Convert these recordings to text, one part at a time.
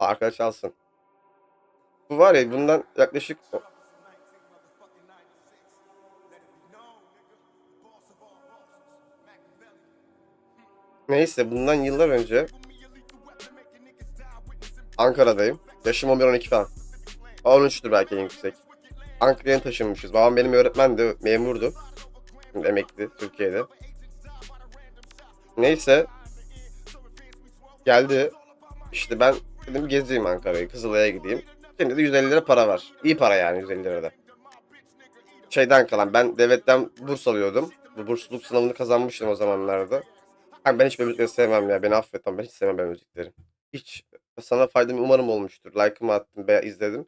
Arkadaş alsın. Bu var ya bundan yaklaşık Neyse bundan yıllar önce Ankara'dayım. Yaşım 11-12 falan. 13'tür belki en yüksek. Ankara'ya taşınmışız. Babam benim öğretmendi, memurdu. Emekli Türkiye'de. Neyse. Geldi. İşte ben dedim gezeyim Ankara'yı, Kızılay'a gideyim. Şimdi de 150 lira para var. İyi para yani 150 lirada. Şeyden kalan ben devletten burs alıyordum. Bu bursluluk sınavını kazanmıştım o zamanlarda. Abi ben hiç müzikleri sevmem ya. Beni affet ben hiç sevmem böyle müzikleri. Hiç. Sana faydam umarım olmuştur. Like'ımı attım veya izledim.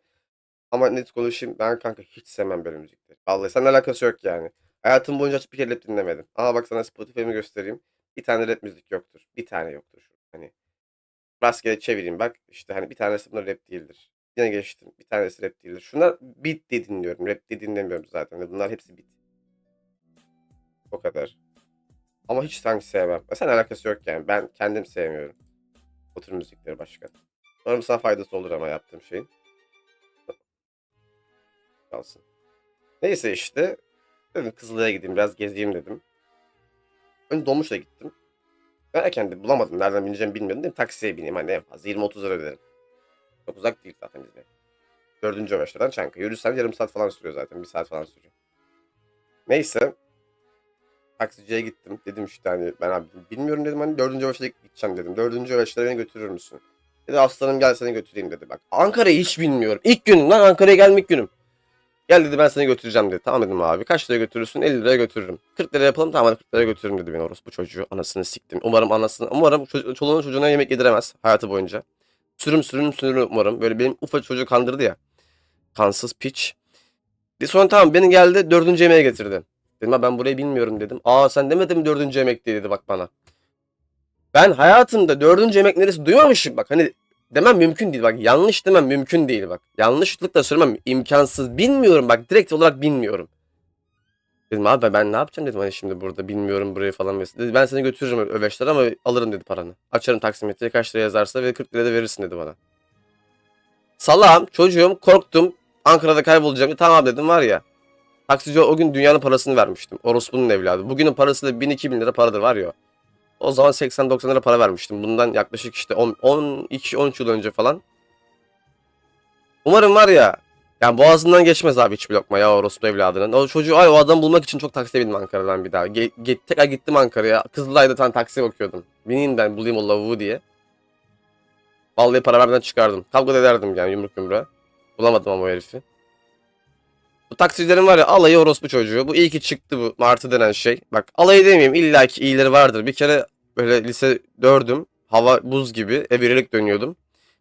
Ama net konuşayım ben kanka hiç sevmem böyle müzikleri. Vallahi seninle alakası yok yani. Hayatım boyunca açıp bir kere rap dinlemedim. Ama bak sana Spotify'ımı göstereyim. Bir tane rap müzik yoktur. Bir tane yoktur. Hani rastgele çevireyim bak. işte hani bir tanesi bunlar rap değildir. Yine geçtim. Bir tanesi rap değildir. Şunlar beat diye dinliyorum. Rap diye dinlemiyorum zaten. Bunlar hepsi beat. O kadar. Ama hiç sanki sevmem. Sen alakası yok yani. Ben kendim sevmiyorum. O müzikleri başka. Umarım sana faydası olur ama yaptığım şeyin. Kalsın. Neyse işte. Dedim Kızılay'a gideyim biraz gezeyim dedim. Önce dolmuşla gittim. Erken de bulamadım. Nereden bineceğimi bilmiyordum. Dedim taksiye bineyim. Hani en fazla 20-30 lira öderim. Çok uzak değil zaten ev. Dördüncü Ömeşler'den Çanka. Yürürsen yarım saat falan sürüyor zaten. Bir saat falan sürüyor. Neyse. Taksiciye gittim. Dedim işte hani ben abi bilmiyorum dedim hani dördüncü Ömeşler'e gideceğim dedim. Dördüncü Ömeşler'e beni götürür müsün? Dedi aslanım gel seni götüreyim dedi bak. Ankara'yı hiç bilmiyorum. İlk günüm lan Ankara'ya gelmek günüm. Gel dedi ben seni götüreceğim dedi. Tamam dedim abi. Kaç liraya götürürsün? 50 liraya götürürüm. 40 liraya yapalım tamam hadi 40 liraya götürürüm dedi beni orospu çocuğu. Anasını siktim. Umarım anasını, umarım ço- çoluğuna çocuğuna yemek yediremez hayatı boyunca. Sürüm sürüm sürüm umarım. Böyle benim ufak çocuğu kandırdı ya. Kansız piç. Bir sonra tamam beni geldi dördüncü yemeğe getirdi. Dedim ben burayı bilmiyorum dedim. Aa sen demedin mi dördüncü yemek diye dedi bak bana. Ben hayatımda dördüncü yemek neresi duymamışım bak hani demem mümkün değil bak yanlış demem mümkün değil bak. Yanlışlıkla söylemem imkansız bilmiyorum bak direkt olarak bilmiyorum. Dedim abi ben, ne yapacağım dedim hani şimdi burada bilmiyorum burayı falan. Dedi ben seni götürürüm öveşler ama alırım dedi paranı. Açarım taksimetreyi kaç lira yazarsa ve 40 lira da verirsin dedi bana. Salağım çocuğum korktum Ankara'da kaybolacağım diye tamam dedim var ya. Taksici o gün dünyanın parasını vermiştim. Orospu'nun evladı. Bugünün parası da 1000-2000 lira paradır var ya. O zaman 80-90 lira para vermiştim. Bundan yaklaşık işte 12-13 yıl önce falan. Umarım var ya. Yani boğazından geçmez abi hiç bir lokma ya orospu evladının. O çocuğu ay o adam bulmak için çok taksiye bindim Ankara'dan bir daha. Ge- tekrar gittim Ankara'ya. Kızılay'da tane taksiye bakıyordum. Bineyim ben bulayım o lavuğu diye. Vallahi para vermeden çıkardım. Kavga ederdim yani yumruk yumruğa. Bulamadım ama o herifi. Bu taksicilerin var ya alayı orospu çocuğu. Bu iyi ki çıktı bu martı denen şey. Bak alayı demeyeyim illa ki iyileri vardır. Bir kere böyle lise 4'üm. Hava buz gibi. Ev yürüyerek dönüyordum.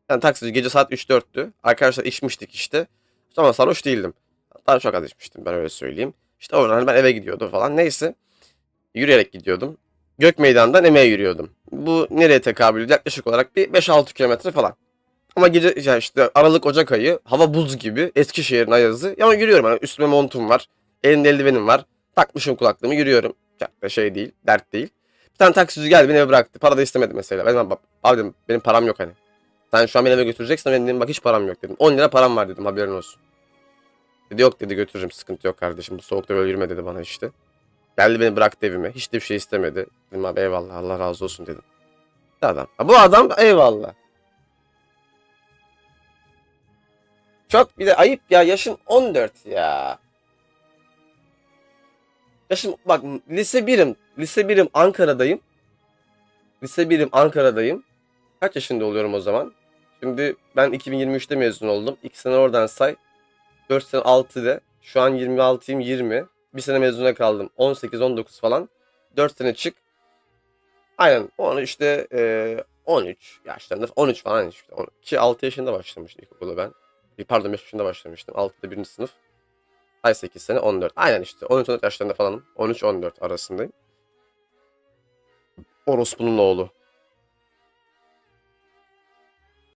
Yani taksici gece saat 3-4'tü. Arkadaşlar içmiştik işte. Ama sarhoş değildim. Hatta çok az içmiştim ben öyle söyleyeyim. İşte oradan ben eve gidiyordum falan. Neyse. Yürüyerek gidiyordum. Gök Meydan'dan emeğe yürüyordum. Bu nereye tekabül ediyor? Yaklaşık olarak bir 5-6 kilometre falan. Ama gece ya işte Aralık Ocak ayı hava buz gibi Eskişehir'in ayazı. Ya ama yürüyorum hani üstüme montum var. Elimde eldivenim var. Takmışım kulaklığımı yürüyorum. Çok da şey değil, dert değil. Bir tane taksici geldi beni eve bıraktı. Para da istemedi mesela. Ben dedim, abi dedim benim param yok hani. Sen şu an beni eve götüreceksin benim dedim bak hiç param yok dedim. 10 lira param var dedim haberin olsun. Dedi yok dedi götürürüm sıkıntı yok kardeşim bu soğukta böyle yürüme dedi bana işte. Geldi beni bıraktı evime. Hiç de bir şey istemedi. Dedim abi eyvallah Allah razı olsun dedim. Bu adam. Bu adam eyvallah. Çok bir de ayıp ya yaşın 14 ya. Yaşım bak lise 1'im. Lise 1'im Ankara'dayım. Lise 1'im Ankara'dayım. Kaç yaşında oluyorum o zaman? Şimdi ben 2023'te mezun oldum. 2 sene oradan say. 4 sene 6'da. Şu an 26'yım 20. Bir sene mezuna kaldım. 18-19 falan. 4 sene çık. Aynen. Onu işte e, 13 yaşlarında. 13 falan işte. Ki 6 yaşında başlamıştım ilkokula ben. Pardon 5 yaşında başlamıştım. 6'da 1. sınıf. Ay 8 sene 14. Aynen işte 13-14 yaşlarında falanım. 13-14 arasındayım. Orospu'nun oğlu.